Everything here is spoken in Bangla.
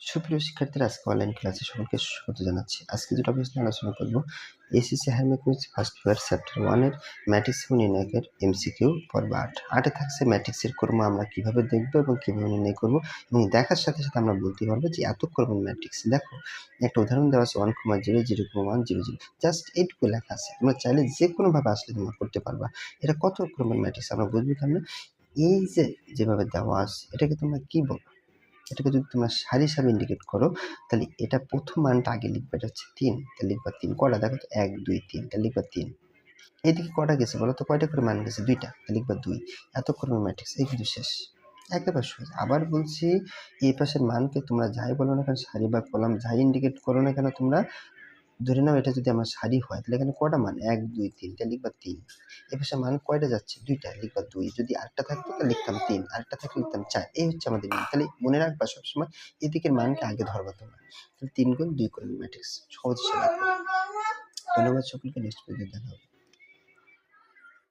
সুপ্রিয় শিক্ষার্থীরা, আজকে অনলাইন ক্লাসে সকলকে স্বাগত জানাচ্ছি। আজকে যে টপিক নিয়ে আলোচনা করব। SSC higher mathematics first year chapter ওয়ানের ম্যাট্রিক্স এবং নির্ণয়কের এমসিকিউ পর্ব আট। আটে থাকছে ম্যাট্রিক্সের কর্ম আমরা কীভাবে দেখব এবং কীভাবে নির্ণয় করব এবং দেখার সাথে সাথে আমরা বলতে পারব যে এত কর্ম ম্যাট্রিক্স দেখো, একটা উদাহরণ দেওয়া আছে one comma zero zero comma one zero zero just এইটুকু লেখা আছে। তোমরা চাইলে যে কোনোভাবে আসলে তোমরা করতে পারবা। এটা কত ক্রমের ম্যাট্রিক্স আমরা বুঝব কেমন এই যে যেভাবে দেওয়া আছে, এটাকে তোমরা কি বলো? এটাকে যদি তোমরা সারি হিসাবে ইন্ডিকেট করো, তাহলে এটা প্রথম মানটা আগে লিখবে, এটা হচ্ছে তিন। তাহলে লিখবা তিন। কটা? দেখো তো, এক, দুই, তিন। তাহলে লিখবা তিন। এদিকে কটা গেছে বলো তো? কয়টা করে মান গেছে? দুইটা। তাহলে লিখবা দুই। এত করে ম্যাট্রিক্স এই কিন্তু শেষ। একেবারে শেষ আবার বলছি, এই পাশের মানকে তোমরা যাই বলো না কেন, সারি বা কলাম যাই ইন্ডিকেট করো না কেন তোমরা ধরে নাও এটা যদি আমার সারি হয়, তাহলে এখানে কটা মান? এক, দুই, তিনটা লিখবা তিন। এপাশে পাশে মান কয়টা যাচ্ছে? দুইটা লিখবা দুই। যদি আটটা থাকতো, তাহলে লিখতাম তিন। আটটা থাকলে লিখতাম চার। এই হচ্ছে আমাদের নিয়ম। তাহলে মনে রাখবা সবসময় এদিকের মানকে আগে ধরবা তোমরা। তাহলে তিন গুণ দুই করে ম্যাট্রিক্স সহজ ধন্যবাদ সকলকে নেক্সট ভিডিও দেখা হবে।